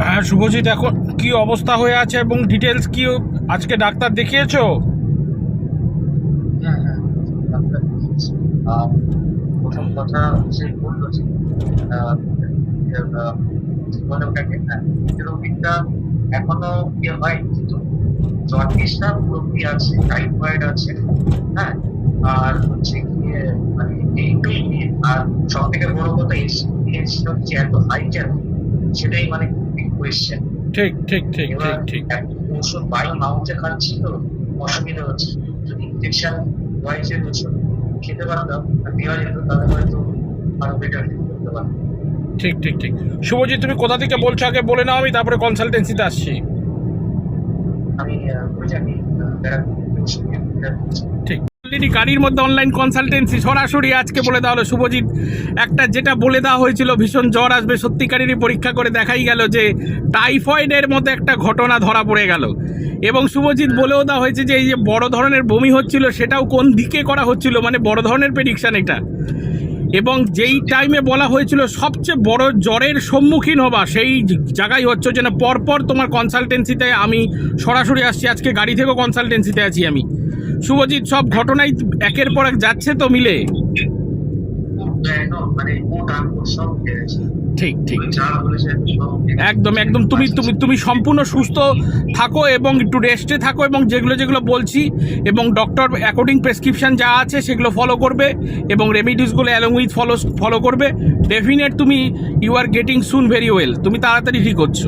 হ্যাঁ শুভজিৎ, এখন কি অবস্থা হয়ে আছে এবং ডিটেলস কি আজকে ডাক্তার দেখিয়েছো? হ্যাঁ হ্যাঁ প্রথম কথা হচ্ছে বলল যে ওটাকে হ্যাঁ এখনও কিন্তু আছে আছে হ্যাঁ আর হচ্ছে গিয়ে মানে আর সব থেকে বড় কথা হাই সেটাই মানে কোয়েশ্চেন ঠিক ঠিক ঠিক ঠিক ঠিক। ওষুধ বাই মাউথে খাচ্ছি তো অসুবিধা হচ্ছে যদি ইনজেকশন ওয়াইজের ওষুধ খেতে পারতাম আর দেওয়া যেত তাহলে হয়তো আরও বেটার করতে পারতাম। ঠিক ঠিক ঠিক। শুভজিৎ তুমি কোথা থেকে বলছো? আগে বলে নাও আমি তারপরে কনসালটেন্সিতে আসছি। আমি। ঠিক। অলরেডি গাড়ির মধ্যে অনলাইন কনসালটেন্সি সরাসরি আজকে বলে দেওয়া হলো। শুভজিৎ, একটা যেটা বলে দেওয়া হয়েছিল, ভীষণ জ্বর আসবে, সত্যিকারেরই পরীক্ষা করে দেখাই গেল যে টাইফয়েডের মতো একটা ঘটনা ধরা পড়ে গেল। এবং শুভজিৎ বলেও দেওয়া হয়েছে যে এই যে বড় ধরনের বমি হচ্ছিল, সেটাও কোন দিকে করা হচ্ছিল মানে বড় ধরনের প্রেডিকশান এটা। এবং যেই টাইমে বলা হয়েছিল, সবচেয়ে বড় জ্বরের সম্মুখীন হবা, সেই জায়গায় হচ্ছে যেন পরপর তোমার কনসালটেন্সিতে আমি সরাসরি আসছি, আজকে গাড়ি থেকেও কনসালটেন্সিতে আছি আমি। শুভজিৎ, সব ঘটনাই একের পর এক যাচ্ছে তো মিলে? ঠিক ঠিক। একদম একদম। তুমি তুমি তুমি সম্পূর্ণ সুস্থ থাকো এবং একটু রেস্টে থাকো এবং যেগুলো যেগুলো বলছি এবং ডক্টর অ্যাকর্ডিং প্রেসক্রিপশন যা আছে সেগুলো ফলো করবে এবং রেমিডিসগুলো অ্যালং উইথ ফলো ফলো করবে। ডেফিনেট তুমি you are getting soon very well তুমি তাড়াতাড়ি ঠিক হচ্ছ।